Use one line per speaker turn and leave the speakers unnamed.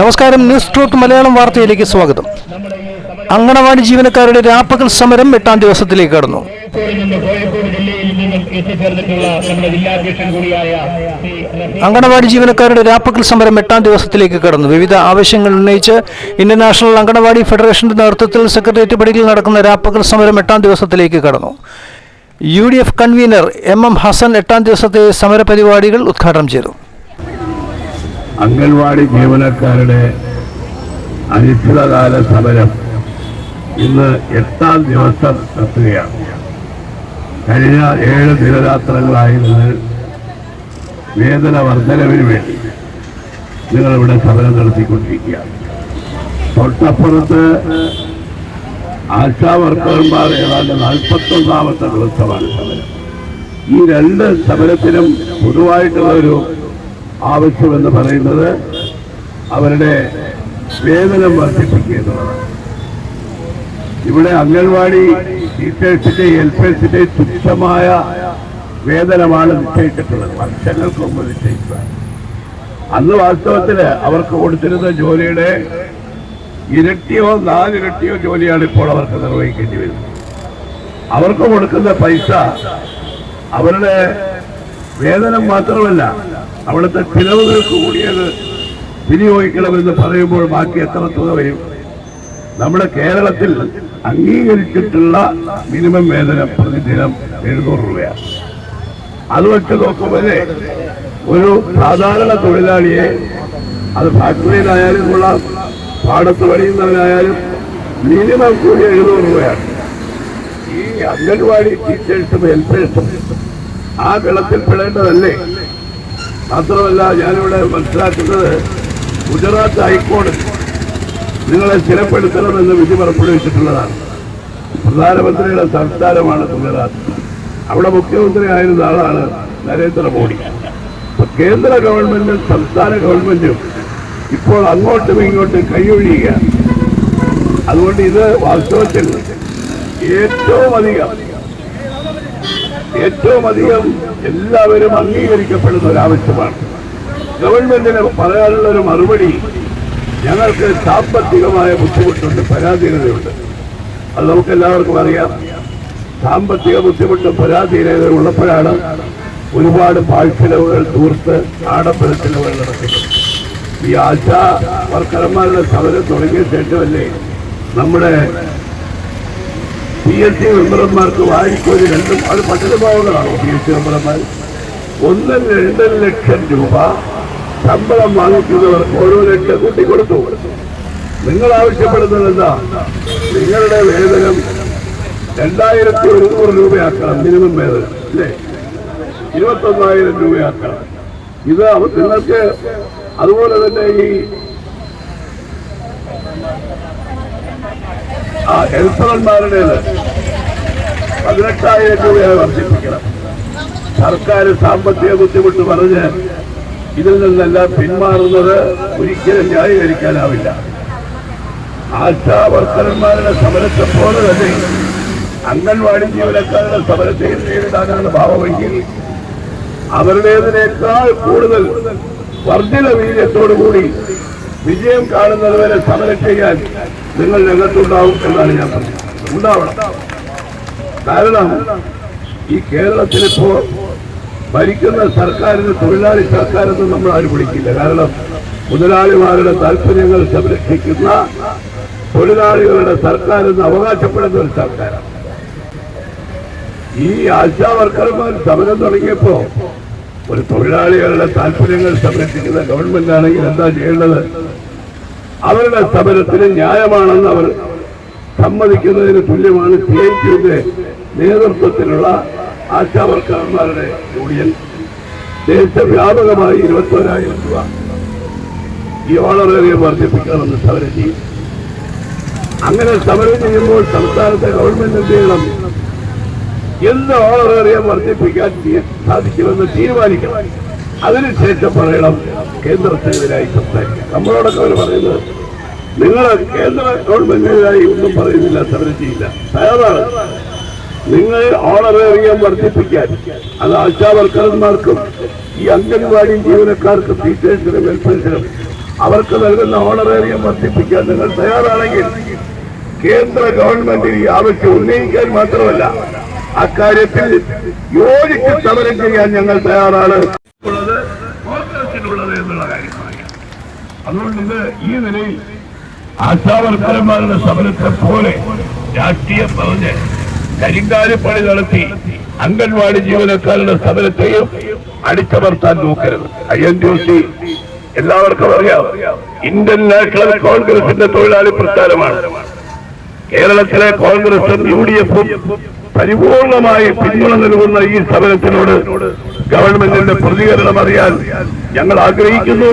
നമസ്കാരം news truth Malayalam വാർത്തയിലേക്ക് സ്വാഗതം. അങ്കണവാടി ജീവനക്കാരുടെ രാപ്പകൽ സമരം എട്ടാം ദിവസത്തിലേക്ക് കടന്നു. അങ്കണവാടി ജീവനക്കാരുടെ രാപ്പകൽ സമരം എട്ടാം ദിവസത്തിലേക്ക് കടന്നു. വിവിധ ആവശ്യങ്ങൾ ഉന്നയിച്ച് ഇന്റർനാഷണൽ നാഷണൽ അങ്കണവാടി ഫെഡറേഷന്റെ നേതൃത്വത്തിൽ സെക്രട്ടേറിയറ്റ് പടിയിൽ നടക്കുന്ന രാപ്പകൽ സമരം എട്ടാം ദിവസത്തിലേക്ക് കടന്നു. U D F convener M M Hasan എട്ടാം ദിവസത്തെ സമരപരിപാടികൾ ഉദ്ഘാടനം ചെയ്തു.
അംഗൻവാടി ജീവനക്കാരുടെ അനിശ്ചിതകാല സമരം ഇന്ന് എട്ടാം ദിവസം എത്തുകയാണ് കഴിഞ്ഞ ഏഴ് ദിനരാത്രങ്ങളായി നിങ്ങൾ വേതന വർധനവിന് വേണ്ടി നിങ്ങളിവിടെ സമരം നടത്തിക്കൊണ്ടിരിക്കുകയാണ്. തൊട്ടപ്പുറത്ത് ആശാ വർക്കർമാർ ഏതാണ്ട് നാൽപ്പത്തൊന്നാമത്തെ ദിവസമാണ് സമരം. ഈ രണ്ട് സമരത്തിനും പൊതുവായിട്ടുള്ള ഒരു ആവശ്യമെന്ന് പറയുന്നത് അവരുടെ വേതനം വർദ്ധിപ്പിക്കുക എന്നുള്ളതാണ് ഇവിടെ അംഗൻവാടി ടീച്ചേഴ്സിന്റെ ഹെൽപ്പേഴ്സിന്റെ തുച്ഛമായ വേതനമാണ് നിശ്ചയിച്ചിട്ടുള്ളത്. വർഷങ്ങൾക്ക് മുമ്പ് നിശ്ചയിച്ചത് അന്ന് വാസ്തവത്തിൽ അവർക്ക് കൊടുത്തിരുന്ന ജോലിയുടെ ഇരട്ടിയോ നാലിരട്ടിയോ ജോലിയാണ് ഇപ്പോൾ അവർക്ക് നിർവഹിക്കേണ്ടി വരുന്നത്. അവർക്ക് കൊടുക്കുന്ന പൈസ അവരുടെ വേതനം മാത്രമല്ല അവിടുത്തെ ചിലവുകൾക്ക് കൂടിയത് വിനിയോഗിക്കണമെന്ന് പറയുമ്പോൾ ബാക്കി എത്ര തുക വരും? നമ്മുടെ കേരളത്തിൽ അംഗീകരിച്ചിട്ടുള്ള മിനിമം വേതനം പ്രതിദിനം എഴുന്നൂറ് രൂപയാണ്. അത് വെച്ച് നോക്കുമ്പോൾ ഒരു സാധാരണ തൊഴിലാളിയെ അത് ഫാക്ടറിയിലായാലും കൊള്ളാം പാടത്ത് പണിയുന്നവനായാലും മിനിമം കൂടി എഴുന്നൂറ് രൂപയാണ്. ഈ അംഗൻവാടി ടീച്ചേഴ്സും ഹെൽപ്പേഴ്സും ആ ഗണത്തിൽ പെടേണ്ടതല്ലേ? മാത്രമല്ല ഞാനിവിടെ മനസ്സിലാക്കുന്നത് ഗുജറാത്ത് ഹൈക്കോടതി നിങ്ങളെ സ്ഥിരപ്പെടുത്തണമെന്ന് വിധി പുറപ്പെടുവിച്ചിട്ടുള്ളതാണ്. പ്രധാനമന്ത്രിയുടെ സംസ്ഥാനമാണ് ഗുജറാത്ത്. അവിടെ മുഖ്യമന്ത്രി ആയിരുന്ന ആളാണ് നരേന്ദ്രമോദി. കേന്ദ്ര ഗവൺമെന്റും സംസ്ഥാന ഗവൺമെന്റും ഇപ്പോൾ അങ്ങോട്ടും ഇങ്ങോട്ടും കൈയൊഴിയുകയാണ്. അതുകൊണ്ട് ഇത് വാസ്തവത്തിൽ ഏറ്റവും അധികം ഏറ്റവും അധികം എല്ലാവരും അംഗീകരിക്കപ്പെടുന്ന ഒരു ആവശ്യമാണ് ഗവൺമെന്റിന് പറയാനുള്ള ഒരു മറുപടി ഞങ്ങൾക്ക് സാമ്പത്തികമായ ബുദ്ധിമുട്ടുണ്ട് പരാധീനതയുണ്ട്. അത് നമുക്ക് എല്ലാവർക്കും അറിയാം. സാമ്പത്തിക ബുദ്ധിമുട്ടും പരാധീനതയും ഉള്ളപ്പോഴാണ് ഒരുപാട് പാഴ്ചെലവുകൾ തൂർത്ത് ആഡംബര ചെലവുകൾ നടക്കുന്നത്. ഈ ആശാ വർക്കർമാരുടെ സമരം തുടങ്ങിയ ശേഷമല്ലേ നമ്മുടെ പി എസ് സി മെമ്പർമാർക്ക് വാരിക്കോരി രണ്ടും അത് പട്ടികഭാവങ്ങളാണോ പി എസ് സി മെമ്പർമാർ? ഒന്നും രണ്ടര ലക്ഷം രൂപ ശമ്പളം വാങ്ങിക്കുന്നവർക്ക് ഓരോ ലക്ഷം കൂട്ടി കൊടുത്തു നിങ്ങൾ ആവശ്യപ്പെടുന്നത് എന്താ? നിങ്ങളുടെ വേതനം രണ്ടായിരത്തി ഒരുന്നൂറ് രൂപയാക്കണം മിനിമം വേതനം അല്ലേ? ഇരുപത്തൊന്നായിരം രൂപയാക്കണം. ഇത് നിങ്ങൾക്ക് അതുപോലെ തന്നെ ഈ ഹെൽപ്പർമാരുടേത് പതിനെട്ടായിരം രൂപയായി വർദ്ധിപ്പിക്കണം. സർക്കാർ സാമ്പത്തിക ബുദ്ധിമുട്ട് പറഞ്ഞ് ഇതിൽ നിന്നെല്ലാം പിന്മാറുന്നത് ഒരിക്കലും ന്യായീകരിക്കാനാവില്ല. ആശാവർക്കരന്മാരുടെ സമരത്തെ പോലെ തന്നെ അംഗൻവാടി ജീവനക്കാരുടെ സമരത്തെ നേരിടാനാണ് ഭാവമെങ്കിൽ അവരുടേതിനേക്കാൾ കൂടുതൽ വർദ്ധിത വീര്യത്തോടുകൂടി വിജയം കാണുന്നതുവരെ സമരം ചെയ്യാൻ നിങ്ങൾ രംഗത്തുണ്ടാവും എന്നാണ് ഞാൻ പറഞ്ഞത്. ഉണ്ടാവണം. കാരണം ഈ കേരളത്തിലിപ്പോ ഭരിക്കുന്ന സർക്കാരിന് തൊഴിലാളി സർക്കാരെന്ന് നമ്മൾ ആരും വിളിക്കില്ല. കാരണം മുതലാളിമാരുടെ താല്പര്യങ്ങൾ സംരക്ഷിക്കുന്ന തൊഴിലാളികളുടെ സർക്കാർ എന്ന് അവകാശപ്പെടുന്ന ഒരു സർക്കാരാണ്. ഈ ആശാ വർക്കർമാർ സമരം തുടങ്ങിയപ്പോ ഒരു തൊഴിലാളികളുടെ താല്പര്യങ്ങൾ സംരക്ഷിക്കുന്ന ഗവൺമെന്റ് ആണെങ്കിൽ എന്താ ചെയ്യേണ്ടത്? അവരുടെ സമരത്തിന് ന്യായമാണെന്ന് അവർ സമ്മതിക്കുന്നതിന് തുല്യമാണ് സി ഐ ടിയുടെ നേതൃത്വത്തിലുള്ള ആശാവർക്കർമാരുടെ യൂണിയൻ. ദേശവ്യാപകമായി ഇരുപത്തോരായിരം രൂപ ഈ ഓണറേറിയം വർദ്ധിപ്പിക്കണമെന്ന് സമരം ചെയ്യും അങ്ങനെ സമരം ചെയ്യുമ്പോൾ സംസ്ഥാനത്തെ ഗവൺമെന്റ് എന്ത് ചെയ്യണം? എന്ത് ഓണറേറിയം വർദ്ധിപ്പിക്കാൻ സാധിക്കുമെന്ന് തീരുമാനിക്കണം. അതിനുശേഷം പറയണം കേന്ദ്രത്തിനെതിരായി സംസാരിക്കാം നമ്മളോടൊക്കെ അവർ പറയുന്നത് നിങ്ങൾ കേന്ദ്ര ഗവൺമെന്റിനെതിരായി ഒന്നും പറയുന്നില്ല സമരം ചെയ്യില്ല. തയ്യാറാണ് നിങ്ങൾ ഓണറേറിയം വർദ്ധിപ്പിക്കാൻ അത് ആശാവർക്കർമാർക്കും ഈ അംഗൻവാടി ജീവനക്കാർക്കും ടീച്ചേഴ്സിനും വെൽഫെയർസിനും അവർക്ക് നൽകുന്ന ഓണറേറിയം വർദ്ധിപ്പിക്കാൻ നിങ്ങൾ തയ്യാറാണെങ്കിൽ കേന്ദ്ര ഗവൺമെന്റിന് ഈ ആവശ്യം ഉന്നയിക്കാൻ മാത്രമല്ല അക്കാര്യത്തിൽ യോജിച്ച് സമരം ചെയ്യാൻ ഞങ്ങൾ തയ്യാറാണ്. കോൺഗ്രസിനുള്ളത് എന്നുള്ള കാര്യമാണ് അതുകൊണ്ട് ഇത് ഈ നിലയിൽ ആശാവർക്കരന്മാരുടെ സമരത്തെ പോലെ രാഷ്ട്രീയം പറഞ്ഞ് കരിങ്കാലിപ്പണി നടത്തി അംഗൻവാടി ജീവനക്കാരുടെ സമരത്തെയും അടിച്ചമർത്താൻ നോക്കരുത്. ഐ എൻ ടി സി എല്ലാവർക്കും അറിയാം ഇന്ത്യൻ നാഷണൽ കോൺഗ്രസിന്റെ തൊഴിലാളി പ്രസ്ഥാനമാണ്. കേരളത്തിലെ കോൺഗ്രസും യു ഡി എഫും പരിപൂർണമായി പിന്തുണ നൽകുന്ന ഈ സമരത്തിനോട് ഗവൺമെന്റിന്റെ പ്രതികരണം അറിയാൻ ഞങ്ങൾ ആഗ്രഹിക്കുന്നു.